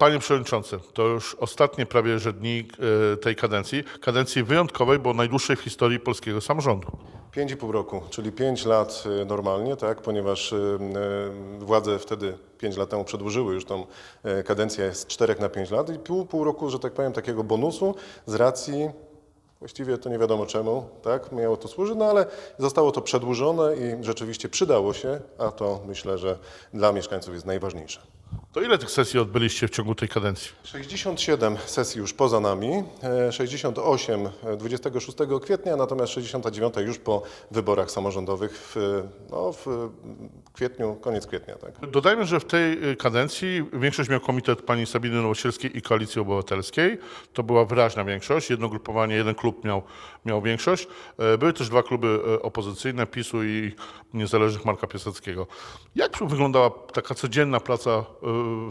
Panie Przewodniczący, to już ostatnie prawie że dni e, tej kadencji, kadencji wyjątkowej, bo najdłuższej w historii polskiego samorządu. 5,5 roku, czyli 5 lat y, normalnie, tak, ponieważ y, władze wtedy 5 lat temu przedłużyły już tą kadencję z 4 na 5 lat i pół, pół roku, że tak powiem, takiego bonusu z racji, właściwie to nie wiadomo czemu, tak, miało to służyć, no ale zostało to przedłużone i rzeczywiście przydało się, a to myślę, że dla mieszkańców jest najważniejsze. To ile tych sesji odbyliście w ciągu tej kadencji? 67 sesji już poza nami, e, 68 e, 26 kwietnia, natomiast 69 już po wyborach samorządowych w, no, w kwietniu, koniec kwietnia. Tak. Dodajmy, że w tej y, kadencji większość miał komitet pani Sabiny Nowosielskiej i Koalicji Obywatelskiej. To była wyraźna większość. Jedno grupowanie, jeden klub miał, miał większość. E, Były też dwa kluby e, opozycyjne, PiSu i niezależnych Marka Piaseckiego. Jak wyglądała taka codzienna praca e,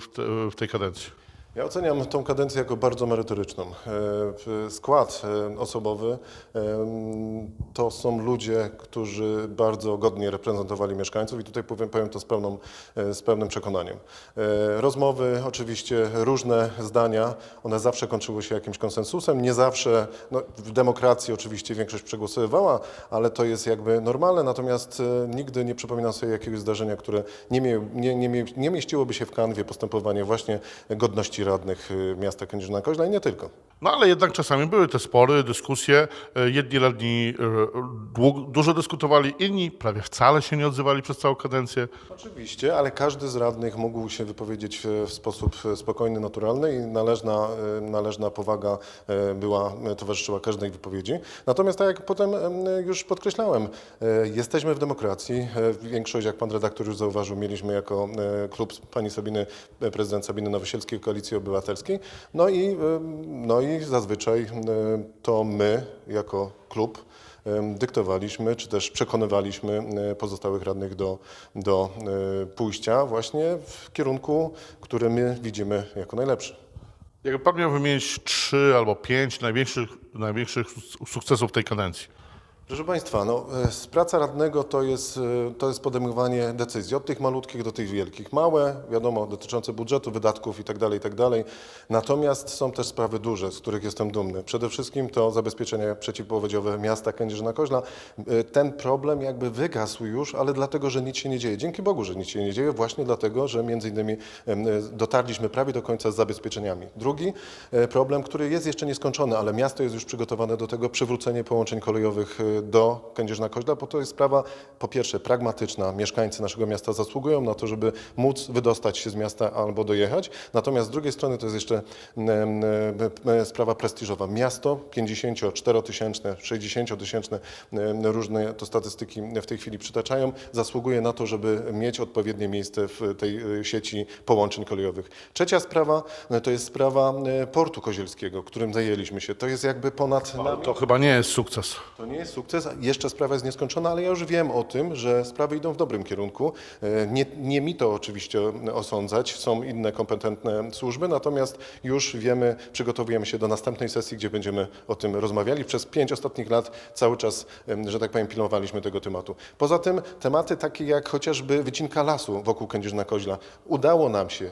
w, te, w tej kadencji? Ja oceniam tą kadencję jako bardzo merytoryczną. E, Skład e, osobowy e, to są ludzie, którzy bardzo godnie reprezentowali mieszkańców i tutaj powiem, powiem to z, pełną, z pełnym przekonaniem. Rozmowy, oczywiście różne zdania, one zawsze kończyły się jakimś konsensusem. Nie zawsze, no, w demokracji oczywiście większość przegłosowywała, ale to jest jakby normalne, natomiast nigdy nie przypominam sobie jakiegoś zdarzenia, które nie, mie, nie, nie, nie mieściłoby się w kanwie postępowania właśnie godności radnych y, miasta Kędzierzyna Koźla i nie tylko. No ale jednak czasami były te spory, dyskusje. E, Jedni radni e, dużo dyskutowali, inni prawie wcale się nie odzywali przez całą kadencję. Oczywiście, ale każdy z radnych mógł się wypowiedzieć w, w sposób e, spokojny, naturalny i należna, e, należna powaga e, była, e, towarzyszyła każdej wypowiedzi. Natomiast tak jak potem em, już podkreślałem, e, jesteśmy w demokracji. E, Większość, jak pan redaktor już zauważył, mieliśmy jako e, klub pani Sabiny, e, prezydent Sabiny Nowosielskiej Koalicji Obywatelskiej. No i, no i zazwyczaj to my jako klub dyktowaliśmy, czy też przekonywaliśmy pozostałych radnych do, do e, pójścia właśnie w kierunku, który my widzimy jako najlepszy. Jakby pan miał wymienić trzy albo pięć największych, największych su- sukcesów tej kadencji. Proszę Państwa, no, e, praca radnego to jest, e, to jest podejmowanie decyzji, od tych malutkich do tych wielkich. Małe, wiadomo, dotyczące budżetu, wydatków itd., itd. Natomiast są też sprawy duże, z których jestem dumny. Przede wszystkim to zabezpieczenie przeciwpowodziowe miasta Kędzierzyna-Koźla. E, Ten problem jakby wygasł już, ale dlatego, że nic się nie dzieje. Dzięki Bogu, że nic się nie dzieje, właśnie dlatego, że między innymi dotarliśmy prawie do końca z zabezpieczeniami. Drugi problem, który jest jeszcze nieskończony, ale miasto jest już przygotowane do tego, przywrócenie połączeń kolejowych do Kędzierzyna-Koźla, bo to jest sprawa po pierwsze pragmatyczna. Mieszkańcy naszego miasta zasługują na to, żeby móc wydostać się z miasta albo dojechać. Natomiast z drugiej strony to jest jeszcze sprawa prestiżowa. Miasto 54-tysięczne, 60-tysięczne, em, różne to statystyki w tej chwili przytaczają, zasługuje na to, żeby mieć odpowiednie miejsce w tej e, sieci połączeń kolejowych. Trzecia sprawa e, to jest sprawa e, portu kozielskiego, którym zajęliśmy się. To jest jakby ponad. To chyba nie jest sukces. To nie jest sukces, jeszcze sprawa jest nieskończona, ale ja już wiem o tym, że sprawy idą w dobrym kierunku. E, Nie, nie mi to oczywiście osądzać, są inne kompetentne służby, natomiast już wiemy, przygotowujemy się do następnej sesji, gdzie będziemy o tym rozmawiali. Przez pięć ostatnich lat cały czas, że tak powiem, pilnowaliśmy tego tematu. Poza tym tematy takie jak chociażby wycinka lasu wokół Kędzierzyna Koźla. Udało nam się,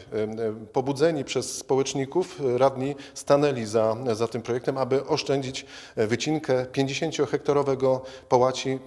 pobudzeni przez społeczników, e, radni stanęli za, za tym projektem, aby oszczędzić e, wycinkę 50-hektarowego połaci,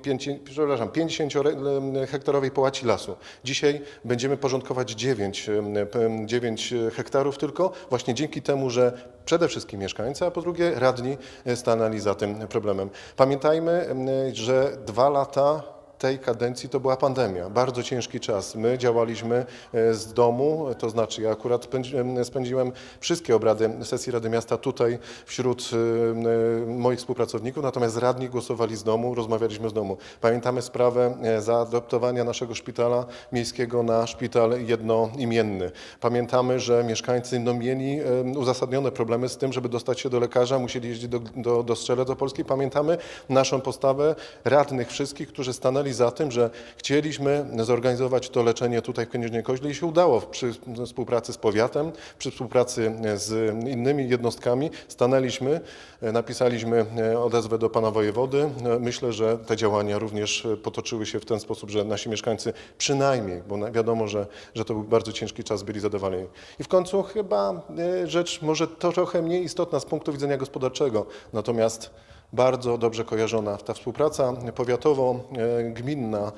przepraszam, 50-hektarowej połaci lasu. Dzisiaj będziemy porządkować 9, em, em, 9 hektarów tylko właśnie dzięki temu, że przede wszystkim mieszkańcy, a po drugie radni e, stanęli za tym problemem. Pamiętajmy, że dwa lata tej kadencji to była pandemia, bardzo ciężki czas. My działaliśmy e, z domu, to znaczy ja akurat spędzi- spędziłem wszystkie obrady sesji Rady Miasta tutaj wśród e, e, moich współpracowników, natomiast radni głosowali z domu, rozmawialiśmy z domu. Pamiętamy sprawę zaadoptowania naszego szpitala miejskiego na szpital jednoimienny. Pamiętamy, że mieszkańcy no, mieli uzasadnione problemy z tym, żeby dostać się do lekarza, musieli jeździć do, do, do Strzelec Opolskiej. Pamiętamy naszą postawę radnych wszystkich, którzy stanęli stali za tym, że chcieliśmy zorganizować to leczenie tutaj w Kędzierzynie Koźle i się udało przy współpracy z powiatem, przy współpracy z innymi jednostkami. Stanęliśmy, e, napisaliśmy e, odezwę do pana wojewody. E, Myślę, że te działania również potoczyły się w ten sposób, że nasi mieszkańcy przynajmniej, bo wiadomo, że, że to był bardzo ciężki czas, byli zadowoleni. I w końcu chyba rzecz może trochę mniej istotna z punktu widzenia gospodarczego, natomiast bardzo dobrze kojarzona ta współpraca powiatowo-gminna,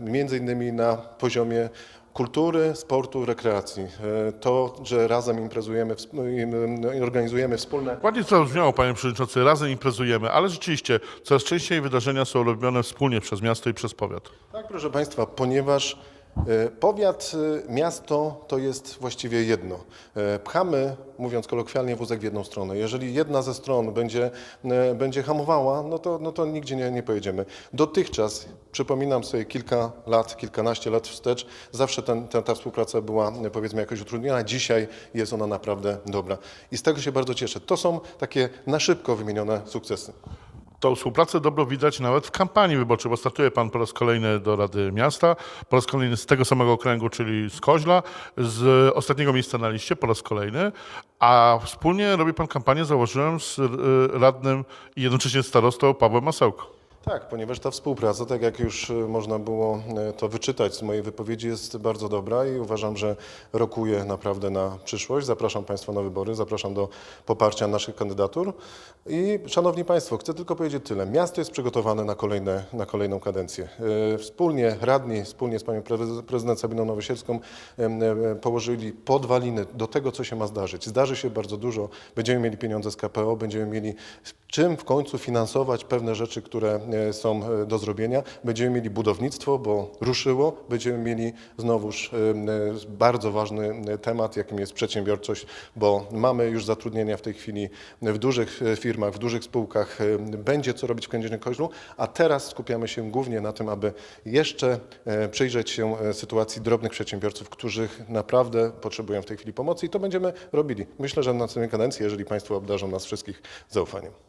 między innymi na poziomie kultury, sportu, rekreacji. E, To, że razem imprezujemy, wsp- im- organizujemy wspólne Ładnie to zabrzmiało, panie przewodniczący, razem imprezujemy, ale rzeczywiście coraz częściej wydarzenia są robione wspólnie przez miasto i przez powiat. Tak, proszę Państwa, ponieważ e, powiat, e, miasto to jest właściwie jedno. E, Pchamy, mówiąc kolokwialnie, wózek w jedną stronę. Jeżeli jedna ze stron będzie, e, będzie hamowała, no to, no to nigdzie nie, nie pojedziemy. Dotychczas, przypominam sobie kilka lat, kilkanaście lat wstecz, zawsze ten, ta, ta współpraca była e, powiedzmy jakoś utrudniona. Dzisiaj jest ona naprawdę dobra. I z tego się bardzo cieszę. To są takie na szybko wymienione sukcesy. Tą współpracę dobro widać nawet w kampanii wyborczej, bo startuje pan po raz kolejny do Rady Miasta, po raz kolejny z tego samego okręgu, czyli z Koźla, z ostatniego miejsca na liście po raz kolejny, a wspólnie robi pan kampanię, założyłem, z y, radnym i jednocześnie starostą Pawłem Masełko. Tak, ponieważ ta współpraca, tak jak już e, można było e, to wyczytać z mojej wypowiedzi, jest bardzo dobra i uważam, że rokuje naprawdę na przyszłość. Zapraszam Państwa na wybory, zapraszam do poparcia naszych kandydatur. I Szanowni Państwo, chcę tylko powiedzieć tyle. Miasto jest przygotowane na, kolejne, na kolejną kadencję. E, Wspólnie radni, wspólnie z Panią Prezydent Sabiną Nowosielską em, e, położyli podwaliny do tego, co się ma zdarzyć. Zdarzy się bardzo dużo. Będziemy mieli pieniądze z KPO, będziemy mieli czym w końcu finansować pewne rzeczy, które e, są e, do zrobienia. Będziemy mieli budownictwo, bo ruszyło. Będziemy mieli znowuż e, e, bardzo ważny e, temat, jakim jest przedsiębiorczość, bo mamy już zatrudnienia w tej chwili w dużych e, firmach, w dużych spółkach. E, Będzie co robić w Kędzierzynie Koźlu, a teraz skupiamy się głównie na tym, aby jeszcze e, przyjrzeć się e, sytuacji drobnych przedsiębiorców, którzy naprawdę potrzebują w tej chwili pomocy i to będziemy robili. Myślę, że na następnej kadencji, jeżeli Państwo obdarzą nas wszystkich zaufaniem.